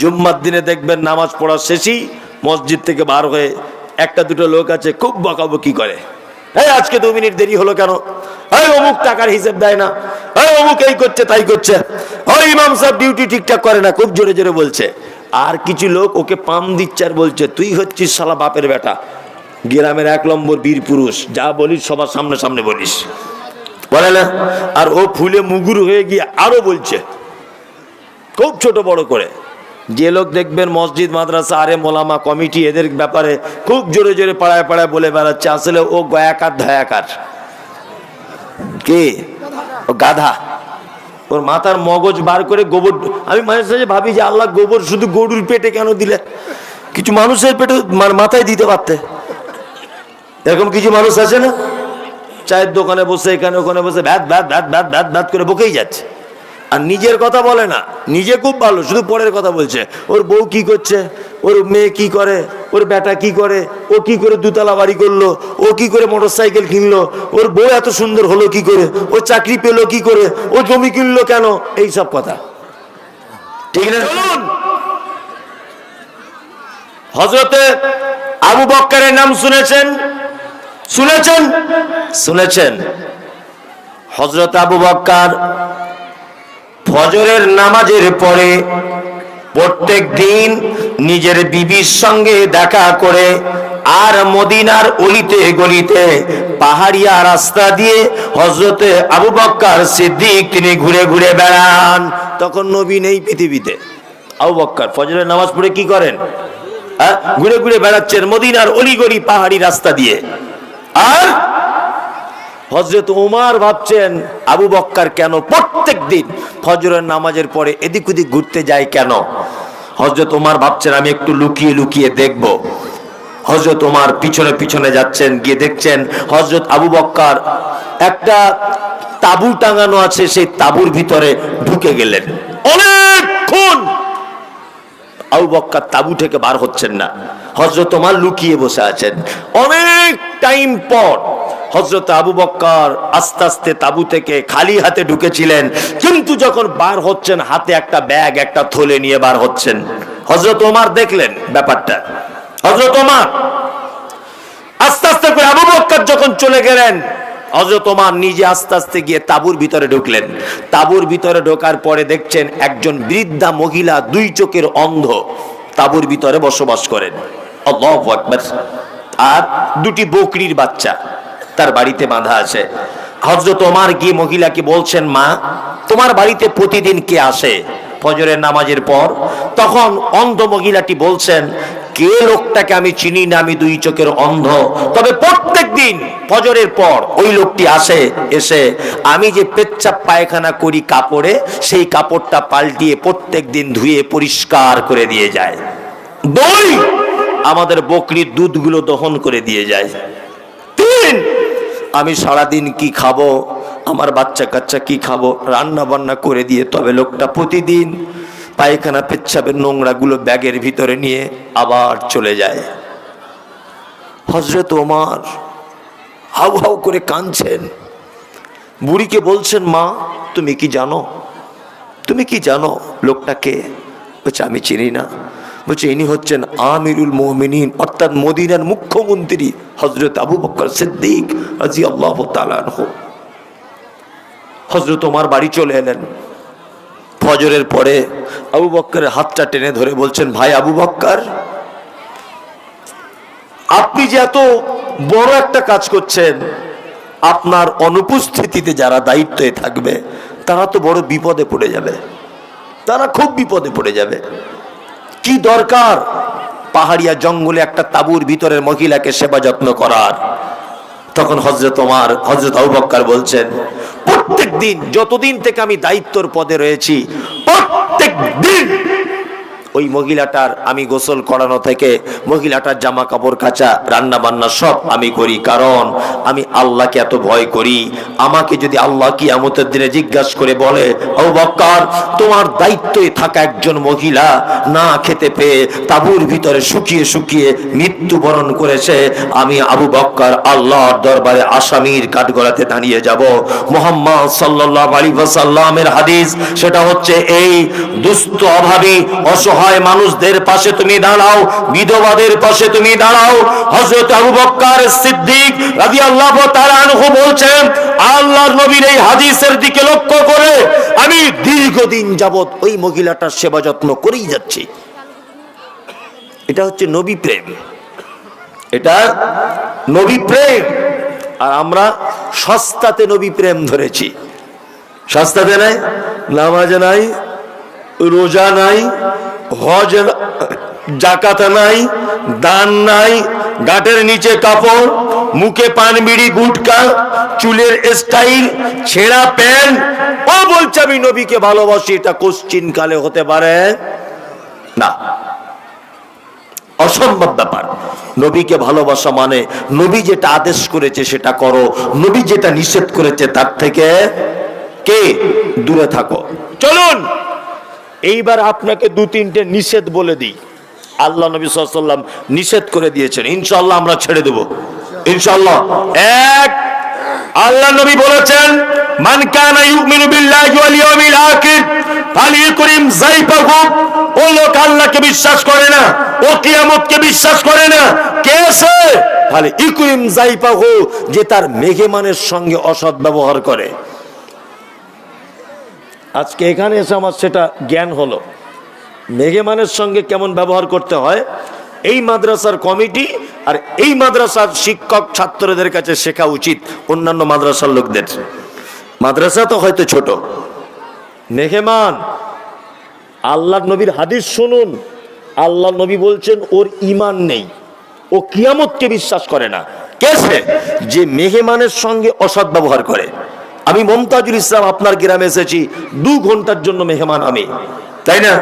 জুম্মার দিনে দেখবেন নামাজ পড়ার শেষই মসজিদ থেকে বার হয়ে একটা দুটো লোক আছে, খুব বকাবকি করে। এই আজকে দু মিনিট দেরি হলো কেন? এই অমুক টাকার হিসেব দেয় না। এই অমুক এই করছে, তাই করছে। ওই ইমাম সাহেব ডিউটি ঠিকঠাক করে না, খুব জোরে জোরে বলছে। আর কিছু লোক ওকে পাম দিচ্ছে আর বলছে, তুই হচ্ছিস শালা বাপের বেটা। গ্রামের এক নম্বর বীর পুরুষ, যা বলিস সবার সামনে সামনে বলিস। বলে না। আর ও ফুলে মুগুর হয়ে গিয়ে আরও বলছে, খুব ছোট বড় করে। যে লোক দেখবেন মসজিদ, মাদ্রাসা, আরে মোলামা কমিটি, এদের ব্যাপারে খুব জোরে জোরে পাড়ায় পাড়ায় বলে বেড়াচ্ছে। আসলে ও গয়াকার, ধয়াকার। কে? ও গাধা। ওর মাথার মগজ বার করে গোবর আমি মাঝে ভাবি যে আল্লাহ গোবর শুধু গরুর পেটে কেন দিলে? কিছু মানুষের পেটে মাথায় দিতে পারতে। এরকম কিছু মানুষ আছে না? চায়ের দোকানে বসে, এখানে ওখানে বসে ভ্যাত ভ্যাত ভ্যাত ভ্যাত ভ্যাত ভ্যাত করে বকেই যাচ্ছে। আর নিজের কথা বলে না। নিজে খুব ভালো শুধু পরের কথা বলছে। ওর বউ কি করছে? ওর মেয়ে কি করে? ওর বেটা কি করে? ও কি করে দুতলা বাড়ি করল? ও কি করে মোটর সাইকেল কিনলো? ওর বউ এত সুন্দর হলো কি করে? ও চাকরি পেল কি করে? ও জমি কিনলো কেন? এই সব কথা। ঠিক না? হজরতে আবু বক্কারের নাম শুনেছেন? শুনেছেন? শুনেছেন। হজরত আবু বক্কার ফজরের নামাজের পরে প্রত্যেক দিন নিজের বিবির সঙ্গে দেখা করে আর মদিনার অলিতে গলিতে পাহাড়িয়া রাস্তা দিয়ে হজরতে আবু বক্কার সিদ্দিক তিনি ঘুরে ঘুরে বেড়ান। তখন নবী নেই পৃথিবীতে। আবু বক্কার ফজরের নামাজ পড়ে কি করেন? হ্যাঁ? ঘুরে ঘুরে বেড়াচ্ছেন মদিনার অলিগলি পাহাড়ি রাস্তা দিয়ে। আর হজরত উমার ভাবছেন, আবু বক্কার কেন প্রত্যেক দিন ফজরের নামাজের পরে এদিক ওদিক ঘুরতে যায় কেন? হজরত উমার ভাবছেন, আমি একটু লুকিয়ে লুকিয়ে দেখব। হজরত উমার পিছনে পিছনে যাচ্ছেন, গিয়ে দেখছেন হজরত আবু বক্কার একটা তাবু টাঙানো আছে, সেই তাবুর ভিতরে ঢুকে গেলেন। অনেকক্ষণ আবু বক্কার তাবু থেকে বার হচ্ছেন না। হজরত তোমার লুকিয়ে বসে আছেন। অনেক টাইম পর হজরত আবু বক্কর আস্তে আস্তে তাবু থেকে খালি হাতে ঢুকেছিলেন। কিন্তু যখন বার হচ্ছেন, হাতে একটা ব্যাগ, একটা থলে নিয়ে বার হচ্ছেন। হজরত ওমার দেখলেন ব্যাপারটা। হজরত ওমার, আস্তে আস্তে করে আবু বক্কর যখন চলে গেলেন হজরত নিজে আস্তে আস্তে গিয়ে তাবুর ভিতরে ঢুকলেন। তাবুর ভিতরে ঢোকার পরে দেখছেন একজন বৃদ্ধা মহিলা দুই চোখের অন্ধ তাবুর ভিতরে বসবাস করেন। আর দুটি বকরির বাচ্চা। তার বাড়িতে বাঁধা আছে। হজরত ওমার গিয়ে মহিলাকে বলছেন, মা, তোমার বাড়িতে প্রতিদিন কে আসে? ফজরের নামাজের পর তখন অন্ধ মহিলাটি বলছেন, কে লোকটাকে আমি চিনি না, আমি দুই চোখের অন্ধ। তবে প্রত্যেক দিন ফজরের পর ওই লোকটি আসে, এসে আমি যে পেচ্ছাপ পায়খানা করি কাপড়ে, সেই কাপড়টা পাল্টিয়ে প্রত্যেক দিন ধুয়ে পরিষ্কার করে দিয়ে যায়। দুই আমাদের বকরির দুধগুলো দহন করে দিয়ে যায়। তিন আমি সারাদিন কি খাব? আমার বাচ্চা কাচ্চা কি খাব? রান্না বান্না করে দিয়ে তবে লোকটা প্রতিদিন পায়খানা পেচ্ছাপের নোংরাগুলো ব্যাগের ভিতরে নিয়ে আবার চলে যায়। হজরত ওমার হাউ হাউ করে কাঁদছেন। বুড়িকে বলছেন, মা, তুমি কি জানো? তুমি কি জানো লোকটাকে? বলছে, আমি চিনি না। বলছে, ইনি হচ্ছেন আমিরুল মোমিনিন, অর্থাৎ মদিনার মুখ্যমন্ত্রী হজরত আবু বকর সিদ্দিক রাজি আল্লাহ হজরত তোমার বাড়ি চলে এলেন। ফজরের পরে আবু বক্করের হাতটা টেনে ধরে বলছেন, ভাই আবু বক্কর আপনি যে এত বড় একটা কাজ করছেন, আপনার অনুপস্থিতিতে যারা দায়িত্বে থাকবে, তারা তো বড় বিপদে পড়ে যাবে। তারা খুব বিপদে পড়ে যাবে। কি দরকার? পাহাড়িয়া জঙ্গলে একটা তাবুর ভিতরের মহিলাকে সেবা যত্ন করার। তখন হজরত তোমার হজরত আবুবক্কর বলছেন প্রত্যেক দিন যতদিন থেকে আমি দায়িত্বর পদে রয়েছি প্রত্যেক দিন ওই মহিলাটার আমি গোসল করানো থেকে মহিলাটার জামা কাপড় কাচা রান্না বান্না সব আমি করি। কারণ আমি আল্লাহকে এত ভয় করি। আমাকে যদি আল্লাহ কি আমতের দিনে জিজ্ঞাসা করে বলে, ও বক্কার, তোমার দায়িত্বে থাকা একজন মহিলা না খেতে পেয়ে তাবুর ভিতরে শুকিয়ে শুকিয়ে মৃত্যুবরণ করেছে, আমি আবু বক্কার আল্লাহর দরবারে আসামির কাঠগড়াতে দাঁড়িয়ে যাব। মোহাম্মদ সাল্লাহ আলী সাল্লামের হাদিস, সেটা হচ্ছে এই দুস্থ অভাবী অসহায় অসহায় মানুষদের পাশে তুমি দাঁড়াও, বিধবাদের পাশে তুমি দাঁড়াও। হযরত আবু বকর সিদ্দিক রাদিয়াল্লাহু তাআলা আনহু বলছেন, আল্লাহর নবীর এই হাদিসের দিকে লক্ষ্য করে আমি দীর্ঘদিন যাবত ওই মহিলাটার সেবা যত্ন করেই যাচ্ছি। এটা হচ্ছে নবী প্রেম। এটা নবী প্রেম। আর আমরা সস্তাতে নবী প্রেম ধরেছি। সস্তাতে নাই, নামাজে নাই, রোজা নাই হজ জাকাতা নাই, দান নাই, গাটের নিচে কাপড়, মুখে পান বিড়ি, গুটকা, চুলের স্টাইল ছেঁড়া প্যান্ট। ও বলছে, আমি নবীকে ভালোবাসি, এটা কোশ্চিন কালে হতে পারে। না। অসম্ভব ব্যাপার। নবীকে ভালোবাসা মানে নবী যেটা আদেশ করেছে, সেটা করো। নবী যেটা নিষেধ করেছে, তার থেকে কে? দূরে থাকো। চলুন। এইবার আপনাকে দু তিনটে নিষেধ বলে দিই। আল্লাহ নবী সাল্লাম নিষেধ করে দিয়েছেন ইনশাল্লাহ আমরা ছেড়ে দেব। ইনশাল্লাহ এক, আল্লাহ নবী বলেছেন, মান কানা ইউমিনু বিল্লাহি ওয়াল ইয়াউমিল আখির ফালিয়ুকরিম যাইফাহু। ও লোক আল্লাহকে বিশ্বাস করে না, ও কিয়ামতকে বিশ্বাস করে না। কে সে? তাহলে ইকরিম যাইফাহু, যে তার মেঘেমানের সঙ্গে অসৎ ব্যবহার করে। আজকে এখানে এসে আমার সেটা জ্ঞান হলো। মেঘেমানের সঙ্গে কেমন ব্যবহার করতে হয়? এই মাদ্রাসার কমিটি আর এই মাদ্রাসার শিক্ষক ছাত্রদের কাছে শেখা উচিত অন্যান্য মাদ্রাসার লোকদের। মাদ্রাসা তো হয়তো ছোট। মেঘেমান আল্লাহ নবীর হাদিস শুনুন। আল্লাহ নবী বলছেন, ওর ইমান নেই। ও কিয়ামতকে বিশ্বাস করে না। কেসে? যে মেহেমানের সঙ্গে অসৎ ব্যবহার করে। আমি মমতাজুল ইসলাম আপনার গ্রামে এসেছি, দু ঘণ্টার জন্য মেহমান আমি। তাই না?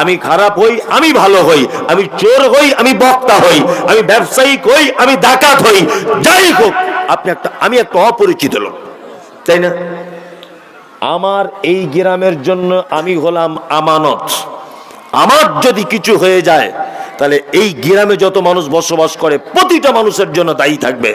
আমি খারাপ হই, আমি ভালো হই, আমি চোর হই, আমি বক্তা হই, আমি ব্যবসায়িক হই, আমি ডাকাত হই, যাই হোক, আপনি একটা, আমি একটা অপরিচিত লোক, তাই না? আমার এই গ্রামের জন্য আমি হলাম আমানত। আমার যদি কিছু হয়ে যায়, তাহলে এই গ্রামে যত মানুষ বসবাস করে, প্রতিটা মানুষের জন্য দায়ী থাকবে।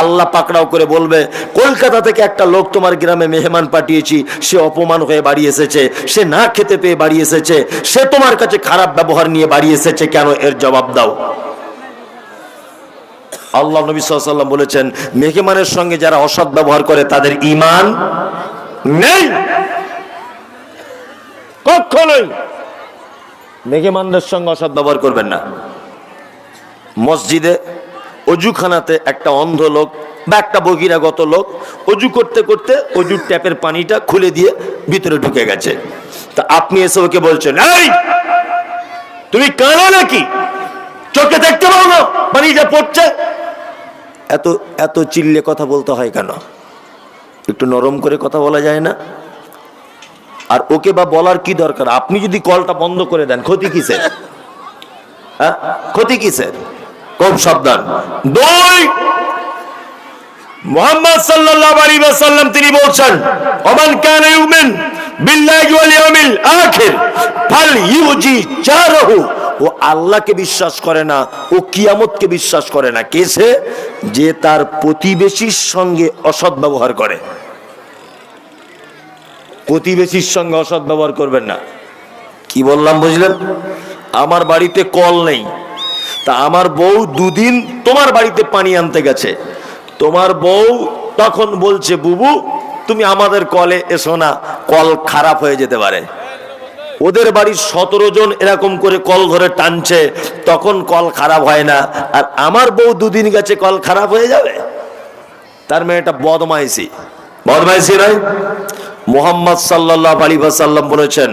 আল্লাহ পাকড়াও করে বলবে, কলকাতা থেকে একটা লোক তোমার গ্রামে মেহমান পাঠিয়েছি, সে অপমান হয়ে বাড়ি এসেছে, সে না খেতে পেয়ে বাড়ি এসেছে, সে তোমার কাছে খারাপ ব্যবহার নিয়ে বাড়ি এসেছে, কেন এর জবাব দাও? আল্লাহ নবী সাল্লাম বলেছেন, মেহমানের সঙ্গে যারা অসৎ ব্যবহার করে, তাদের ইমান নেই। কখনোই মেঘেমানদের সঙ্গে অসৎ ব্যবহার করবেন না। মসজিদে অজুখানাতে একটা অন্ধ লোক বা একটা বহিরাগত লোক অজু করতে করতে অজুর ট্যাপের পানিটা খুলে দিয়ে ভিতরে ঢুকে গেছে। তা আপনি এসে ওকে বলছেন তুমি কানো নাকি? চোখে দেখতে পাও না পানিটা পড়ছে? এত এত চিল্লে কথা বলতে হয় কেন? একটু নরম করে কথা বলা যায় না? আর ওকে বা বলার কি দরকার? আপনি যদি কলটা বন্ধ করে দেন, ক্ষতি কিসের? হ্যাঁ ক্ষতি কিসের? খুব সাবধান। দুই, মোহাম্মদ সাল্লাল্লাহু আলাইহি ওয়াসাল্লাম তিনি বলছেন, ওমান কানা ইউমিন বিল্লাহি ওয়াল ইয়াউমিল আখির, ফাল ইউজি জারহু। ও আল্লাহকে বিশ্বাস করে না, ও কিয়ামতকে বিশ্বাস করে না। কেসে যে তার প্রতিবেশীর সঙ্গে অসৎ ব্যবহার করে। প্রতিবেশীর সঙ্গে অসৎ ব্যবহার করবেন না। কি বললাম বুঝলেন? আমার বাড়িতে কল নেই। তা আমার বউ দুদিন তোমার বাড়িতে পানি আনতে গেছে। তোমার বউ তখন বলছে, বুবু, তুমি আমাদের কলে এসো না, কল খারাপ হয়ে যেতে পারে। ওদের বাড়ির সতেরো জন এরকম করে কল ধরে টানছে, তখন কল খারাপ হয় না। আর আমার বউ দুদিন গেছে, কল খারাপ হয়ে যাবে? তার মেয়ে এটা বদমাইশি। বদমাইশি নয়। মোহাম্মদ সাল্লাহ আলী সাল্লাম বলেছেন,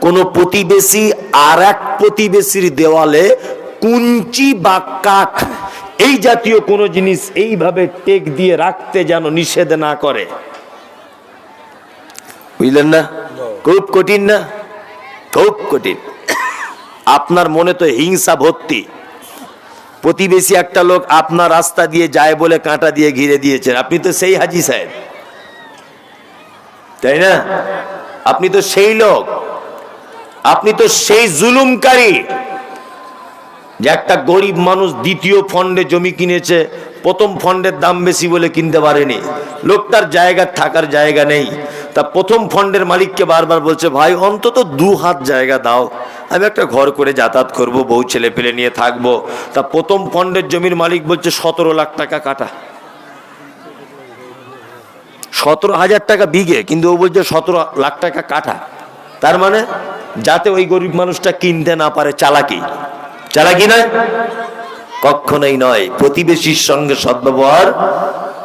কোন প্রতিবেশী আর এক প্রতিবেশীর দেওয়ালে কুঞ্চি বা কাঠ এই জাতীয় কোনো জিনিস এইভাবে টেক দিয়ে রাখতে যেন নিষেধ না করে। বুঝলেন না? খুব কঠিন না? খুব কঠিন। আপনার মনে তো হিংসা ভর্তি প্রতিবেশী একটা লোক আপনার রাস্তা দিয়ে যায় বলে কাঁটা দিয়ে ঘিরে দিয়েছেন। আপনি তো সেই হাজি সাহেব। তাই না? আপনি তো সেই লোক। আপনি তো সেই জুলুমকারী। যে একটা গরিব মানুষ দ্বিতীয় ফন্ডে জমি কিনেছে, প্রথম ফন্ডের দাম বেশি বলে কিনতে পারেনি। লোকটার জায়গা, থাকার জায়গা নেই। তা প্রথম ফন্ডের মালিককে বারবার বলছে, ভাই, অন্তত দু হাত জায়গা দাও। আমি একটা ঘর করে যাতায়াত করব, বউ, ছেলে পেলে নিয়ে থাকব। তা প্রথম ফন্ডের জমির মালিক বলছে, সতেরো লাখ টাকা কাটা। সতেরো হাজার টাকা বিঘে, কিন্তু ও বলছে, সতেরো লাখ টাকা কাটা। তার মানে যাতে ওই গরিব মানুষটা কিনতে না পারে, চালাকি। চালাকি নয়? কখনোই নয়। প্রতিবেশীর সঙ্গে সদ্ব্যবহার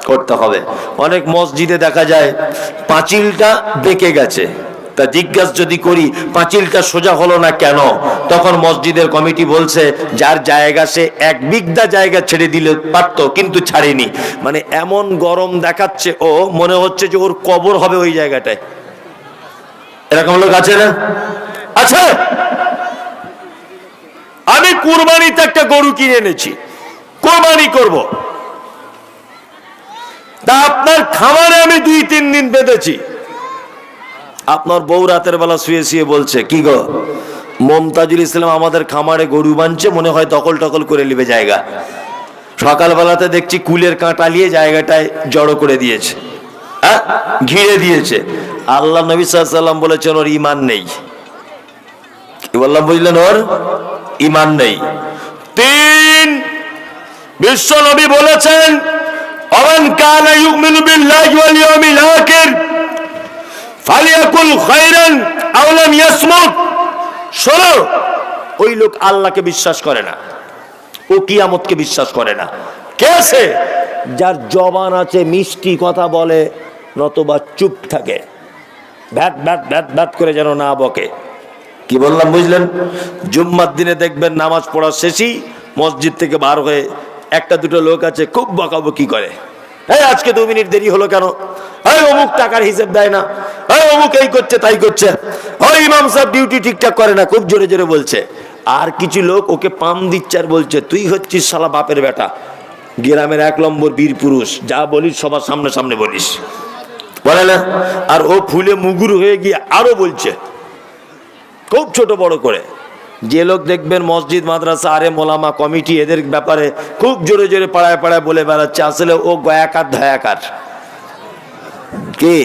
করতে হবে। অনেক মসজিদে দেখা যায়, পাঁচিলটা বেঁকে গেছে। তা জিজ্ঞাসা যদি করি, পাঁচিলটা সোজা হলো না কেন? তখন মসজিদের কমিটি বলছে, যার জায়গা সে এক বিঘা জায়গা ছেড়ে দিলে পারতো, কিন্তু ছাড়েনি। মানে এমন গরম দেখাচ্ছে ও, মনে হচ্ছে যে ওর কবর হবে ওই জায়গাটায়। এরকম লোক আছে না? আছে! আমি কুরবানিতে একটা গরু কিনে এনেছি। কোরবানি করব। তা আপনার খামারে আমি দুই, তিন দিন বেঁধেছি। আপনার বউ রাতের বেলা শুয়ে শুয়ে বলছে, কি গো? মমতাজুল ইসলাম আমাদের খামারে গরু বানছে, মনে হয় দখল টকল করে নেবে জায়গা। সকালবেলাতে দেখছি কুলের কাঁটা নিয়ে জায়গাটায় জড়ো করে দিয়েছে। হ্যাঁ? ঘিরে দিয়েছে। আল্লাহ নবী সাল্লাম বলেছেন, ওর ইমান নেই। কি বললাম, বুঝলেন ওর? ইমান নেই। তিন, বিশ্ব নবী বলেছেন কানা বিল্লাহি ওয়াল ইয়াউমিল আখির, ফালিয়াকুল খায়রান আও লাম ইয়াসমুত। শোনো, ওই লোক আল্লাহকে বিশ্বাস করে না, ও কিয়ামতকে বিশ্বাস করে না। কে আছে? যার জবান আছে, মিষ্টি কথা বলে, নতবা চুপ থাকে। ভ্যাট ভ্যাট ভ্যাট ভ্যাট করে যেন না বকে। কি বললাম বুঝলেন? জুম্মার দিনে দেখবেন নামাজ পড়ার শেষই মসজিদ থেকে বার হয়ে একটা দুটো লোক আছে, খুব বকাবকি করে। এই আজকে দু মিনিট দেরি হলো কেন? এই অমুক টাকার হিসেব দেয় না। এই অমুক এই করছে, তাই করছে। ওই ইমাম সাহেব ডিউটি ঠিকঠাক করে না, খুব জোরে জোরে বলছে। আর কিছু লোক ওকে পাম দিচ্ছে আর বলছে, তুই হচ্ছিস শালা বাপের বেটা। গ্রামের এক নম্বর বীর পুরুষ, যা বলিস সবার সামনে সামনে বলিস। বলে না? আর ও ফুলে মুগুর হয়ে গিয়ে আরও বলছে খুব ছোট বড় করে। যে লোক দেখবেন মসজিদ, মাদ্রাসা, আরে মোলামা, কমিটি, এদের ব্যাপারে খুব জোরে জোরে পাড়ায় পাড়ায় বলে বেড়াচ্ছে। আসলে ও গয়াকার ধয়াকার কে?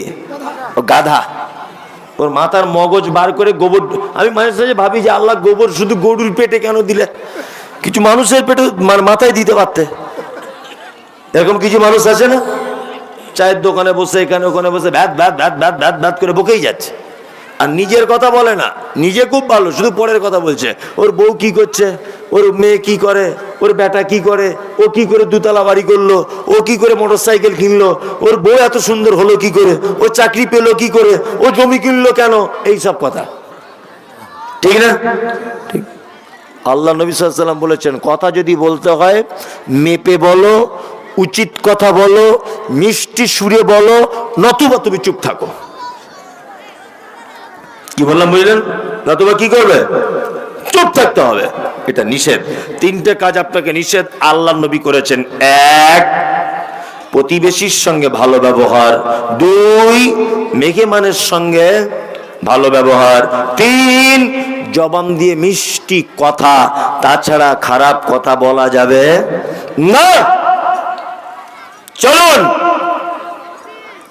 ও গাধা। ওর মাথার মগজ বার করে গোবর আমি সাঝে ভাবি যে আল্লাহ গোবর শুধু গরুর পেটে কেন দিলে? কিছু মানুষের পেটে মানে মাথায় দিতে পারতে। এরকম কিছু মানুষ আছে না? চায়ের দোকানে বসে, এখানে ওখানে বসে, ভ্যাত ভ্যাত ভ্যাত ভ্যাত ভ্যাত ভ্যাত করে বকেই যাচ্ছে। আর নিজের কথা বলে না। নিজে খুব ভালো, শুধু পরের কথা বলছে। ওর বউ কি করছে? ওর মেয়ে কি করে? ওর বেটা কি করে? ও কি করে দুতলা বাড়ি করল? ও কি করে মোটর সাইকেল কিনলো? ওর বউ এত সুন্দর হলো কি করে? ও চাকরি পেল কি করে? ও জমি কিনলো কেন? এই সব কথা। ঠিক না? ঠিক আল্লাহ নবী সাল্লাম বলেছেন, কথা যদি বলতে হয়, মেপে বলো, উচিত কথা বলো, মিষ্টি সুরে বলো, নতুবা তুমি চুপ থাকো। কি বললাম বুঝলেন? নতুবা কি করবে? চুপ থাকতে হবে। এটা নিষেধ। তিনটে কাজ আপনাকে নিষেধ। আল্লাহ নবী করেছেন এক, প্রতিবেশীর সঙ্গে ভালো ব্যবহার। দুই, মেঘেমানের সঙ্গে ভালো ব্যবহার। তিন, জবান দিয়ে মিষ্টি কথা, তাছাড়া খারাপ কথা বলা যাবে না। চলুন।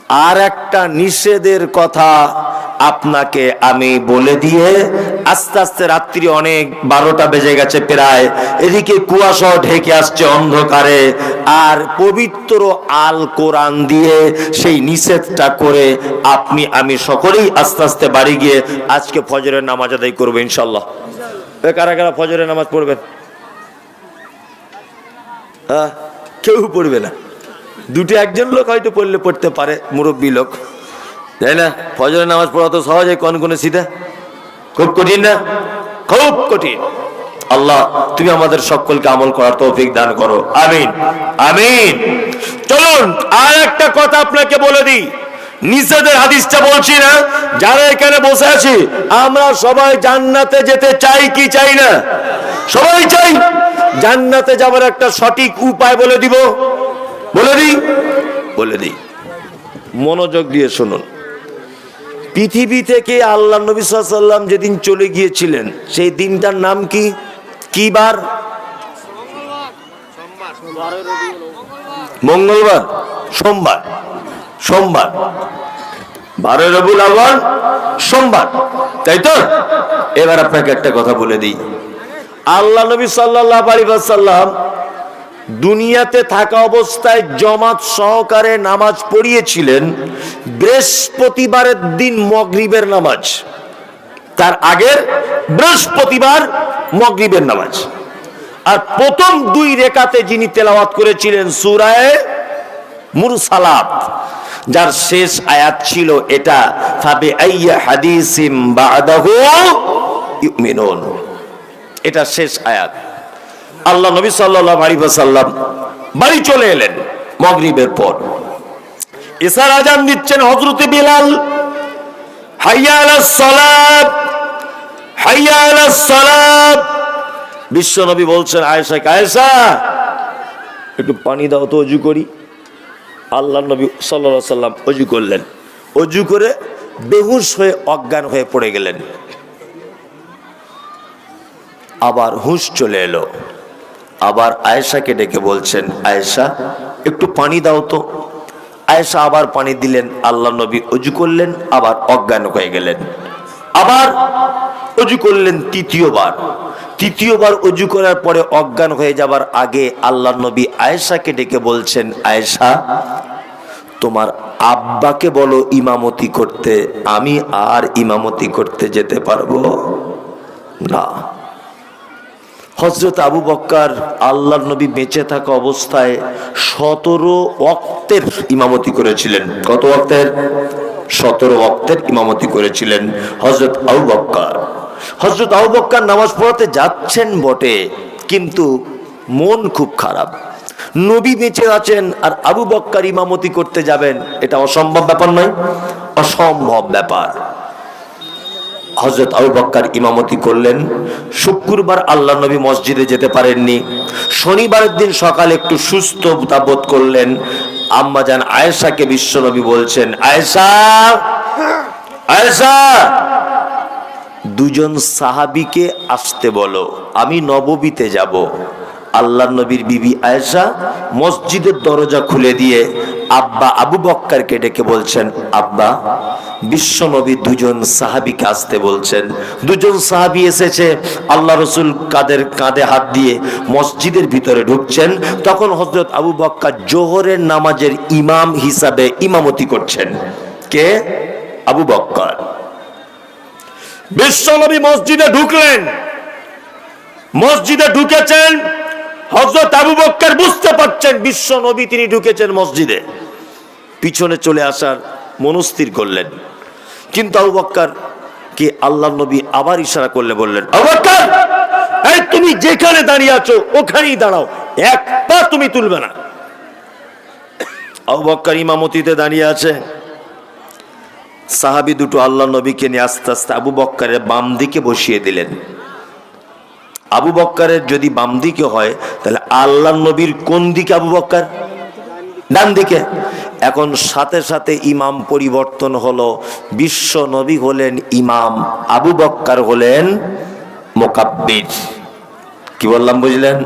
আর একটা নিষেধের কথা আপনাকে আমি বলে দিয়ে আস্তে আস্তে রাত্রি অনেক বারোটা বেজে গেছে প্রায়। এদিকে কুয়াশা ঢেকে আসছে অন্ধকারে। আর পবিত্র আল কোরআন দিয়ে সেই নিষেধটা করে আপনি, আমি সকলেই আস্তে আস্তে বাড়ি গিয়ে আজকে ফজরের নামাজ আদায় করব ইনশাল্লাহ কারা কারা ফজরের নামাজ পড়বেন? হ্যাঁ কেউ পড়বে না। দুটো একজন লোক হয়তো পড়লে পড়তে পারে, মুরব্বী লোক। তাই না? ফজরের নামাজ পড়া তো সহজে কোন কোন সিধা? খুব কঠিন না? খুব কঠিন। আল্লাহ, তুমি আমাদের সকলকে আমল করার তৌফিক দান করো। আমিন। আমিন। চলুন, আর একটা কথা আপনাকে বলে দিই। নিষেধের হাদিসটা বলছি না, যারা এখানে বসে আছি, আমরা সবাই জান্নাতে যেতে চাই কি চাই না? সবাই চাই। জান্নাতে যাবার একটা সঠিক উপায় বলে দিব। বলে দিই। বলে দিই। মনোযোগ দিয়ে শুনুন। পৃথিবী থেকে আল্লাহ নবী সাল্লাম যেদিন চলে গিয়েছিলেন, সেই দিনটার নাম কি? কি বার? মঙ্গলবার। সোমবার। সোমবার। বারো রবুল আওয়াল সোমবার। তাই তো? এবার আপনাকে একটা কথা বলে দিই। আল্লাহ নবী সাল্লাহ আলী সাল্লাম দুনিয়াতে থাকা অবস্থায় জমাত সহকারে নামাজ পড়িয়েছিলেন। বৃহস্পতিবারের দিন মগরিবের নামাজ। তার আগের বৃহস্পতিবার মগরিবের নামাজ। আর প্রথম দুই রেখাতে যিনি তেলাওয়াত করেছিলেন সুরায় মুরসালাত, যার শেষ আয়াত ছিল এটা ফাবে আইয়া হাদিসিম বাদাহু ইউমিনুন। এটা শেষ আয়াত। আল্লাহ নবী সাল্লাল্লাহু আলাইহি ওয়াসাল্লাম বাড়ি চলে এলেন মাগরিবের পর। ইসার আজান দিচ্ছেন হযরতে বিলাল। হাইয়া আলাস সালাত, হাইয়া বিশ্ব নবী বলছেন, আয়েশা আয়েশা, একটু পানি দাও তো অজু করি। আল্লাহ নবী সাল্লা সাল্লাম অজু করলেন। অজু করে বেহুশ হয়ে অজ্ঞান হয়ে পড়ে গেলেন। আবার হুঁশ চলে এলো। আবার আয়েশাকে ডেকে বলছেন, আয়েশা, একটু পানি দাও তো। আয়েশা আবার পানি দিলেন, আল্লাহ নবী অজু করলেন, আবার অজ্ঞান হয়ে গেলেন। আবার অজু করলেন তৃতীয়বার। তৃতীয়বার অজু করার পরে অজ্ঞান হয়ে যাবার আগে আল্লাহ নবী আয়েশাকে ডেকে বলছেন, আয়েশা, তোমার আব্বাকে বলো ইমামতি করতে, আমি আর ইমামতি করতে যেতে পারব? না। হজরত আবু বক্কার আল্লাহ নবী বেঁচে থাকা অবস্থায় সতেরো অক্তের ইমামতি করেছিলেন। কত অক্তের সতেরো অক্তের ইমামতি করেছিলেন হজরত আবু বক্কার। হজরত আবু বক্কার নামাজ পড়াতে যাচ্ছেন বটে, কিন্তু মন খুব খারাপ। নবী বেঁচে আছেন আর আবু বক্কার ইমামতি করতে যাবেন, এটা অসম্ভব ব্যাপার নয়, অসম্ভব ব্যাপার। হজরত আবু বক্কার ইমামতি করলেন। শুক্রবার আল্লাহ নবী মসজিদে যেতে পারেননি। শনিবারের দিন সকালে একটু সুস্থ বোধ করলেন। আম্মা যান আয়েশাকে বিশ্বনবী বলছেন, আয়েশা আয়েশা, দুজন সাহাবিকে আসতে বলো, আমি নববীতে যাব। আল্লাহ নবীর বিবি আয়েশা মসজিদের দরজা খুলে দিয়ে আব্বা আবু বক্কারকে ডেকে বলছেন, আব্বা বিশ্ব নবী দুজন সাহাবিকে আসতে বলছেন। দুজন সাহাবি এসেছে, আল্লাহ রসুল কাদের কাঁধে হাত দিয়ে মসজিদের ভিতরে ঢুকছেন। তখন হজরত আবু বক্কার জোহরের নামাজের ইমাম হিসাবে ইমামতি করছেন। কে? আবু বক্কার। বিশ্বনবী মসজিদে ঢুকলেন। মসজিদে ঢুকেছেন হজরত আবু বক্কর বুঝতে পারছেন বিশ্ব নবী তিনি ঢুকেছেন মসজিদে। পিছনে চলে আসার মনস্থির করলেন। কিন্তু আবু বক্কর কে আল্লাহ নবী আবার ইশারা করলে বললেন এই তুমি যেখানে দাঁড়িয়ে আছো, ওখানেই দাঁড়াও। এক পা তুমি তুলবে না। আবু বক্কর ইমামতিতে দাঁড়িয়ে আছে। সাহাবি দুটো আল্লাহ নবীকে নিয়ে আস্তে আস্তে আবু বক্কারের বাম দিকে বসিয়ে দিলেন। আবু বক্কারের যদি বাম দিকে হয়, তাহলে আল্লাহ নবীর কোন দিকে আবু বক্কার? ডান দিকে। এখন সাথে সাথে ইমাম পরিবর্তন হলো। বিশ্ব নবী হলেন ইমাম, আবু বক্কার হলেন মোকাব্বির কি বললাম বুঝলেন?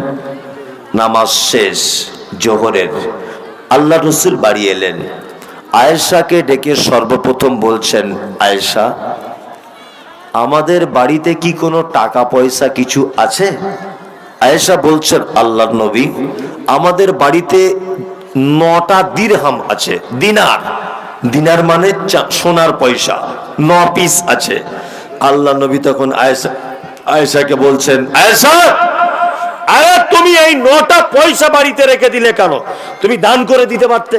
নামাজ শেষ, জোহরের। আল্লাহ রসুল বাড়ি এলেন। আয়েশাকে ডেকে সর্বপ্রথম বলছেন, আয়েশা, আমাদের বাড়িতে কি কোনো টাকা পয়সা কিছু আছে? আয়েশা বলছেন আল্লাহ নবী, আমাদের বাড়িতে নটা দিরহাম আছে, দিনার। দিনার মানে সোনার পয়সা, ন পিস আছে। আল্লাহ নবী তখন আয়েশা, আয়েশাকে বলছেন, আয়েশা আরে তুমি এই নটা পয়সা বাড়িতে রেখে দিলে কেন? তুমি দান করে দিতে পারতে।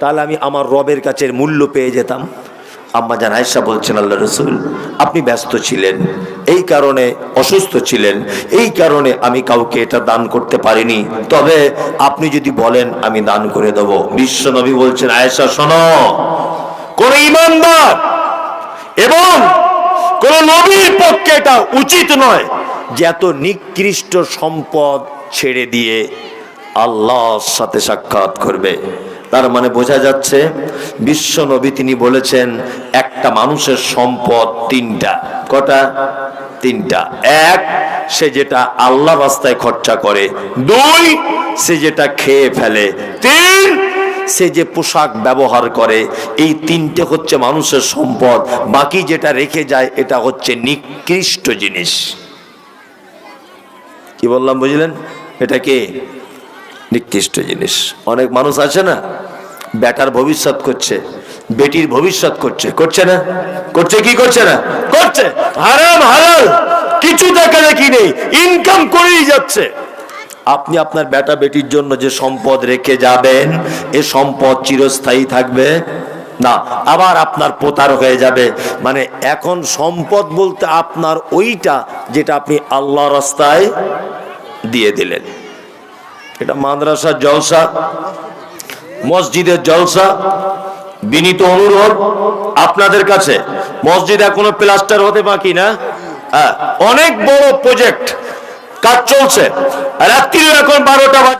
তাহলে আমি আমার রবের কাছে মূল্য পেয়ে যেতাম। আম্মা জান আয়েশা বলছেন, আল্লাহ রসুল, আপনি ব্যস্ত ছিলেন, এই কারণে অসুস্থ ছিলেন, এই কারণে আমি কাউকে এটা দান করতে পারিনি। তবে আপনি যদি বলেন, আমি দান করে দেব। বিশ্ব নবী বলছেন, আয়েশা, শোন, কোন ইমানদার এবং কোন নবীর পক্ষে এটা উচিত নয় যে এত নিকৃষ্ট সম্পদ ছেড়ে দিয়ে আল্লাহর সাথে সাক্ষাৎ করবে। তার মানে বোঝা যাচ্ছে বিশ্ব নবী তিনি বলেছেন, একটা মানুষের সম্পদ তিনটা। কটা? তিনটা। এক, সে যেটা আল্লাহ রাস্তায় খরচা করে। দুই, সে যেটা খেয়ে ফেলে। তিন, সে যে পোশাক ব্যবহার করে। এই তিনটে হচ্ছে মানুষের সম্পদ। বাকি যেটা রেখে যায়, এটা হচ্ছে নিকৃষ্ট জিনিস। কি বললাম, বুঝলেন? এটা কি? নিকৃষ্ট জিনিস। অনেক মানুষ আছে না, বেটার ভবিষ্যৎ করছে, বেটির ভবিষ্যৎ করছে। করছে না? করছে কি করছে না? করছে। হারাম, হালাল, কিছু দেখা দেখি নেই ইনকাম করেই যাচ্ছে। আপনি আপনার বেটা বেটির জন্য যে সম্পদ রেখে যাবেন, এ সম্পদ চিরস্থায়ী থাকবে? না, আবার আপনার পোতার হয়ে যাবে। মানে এখন সম্পদ বলতে আপনার ওইটা যেটা আপনি আল্লাহ রাস্তায় দিয়ে দিলেন। এটা মাদ্রাসা জলসা মসজিদের জলসা বিনীত অনুরোধ আপনাদের কাছে। মসজিদ এখনও প্লাস্টার হতে বাকি না? হ্যাঁ, অনেক বড় প্রজেক্ট কাজ চলছে। রাত্রি এখন বারোটা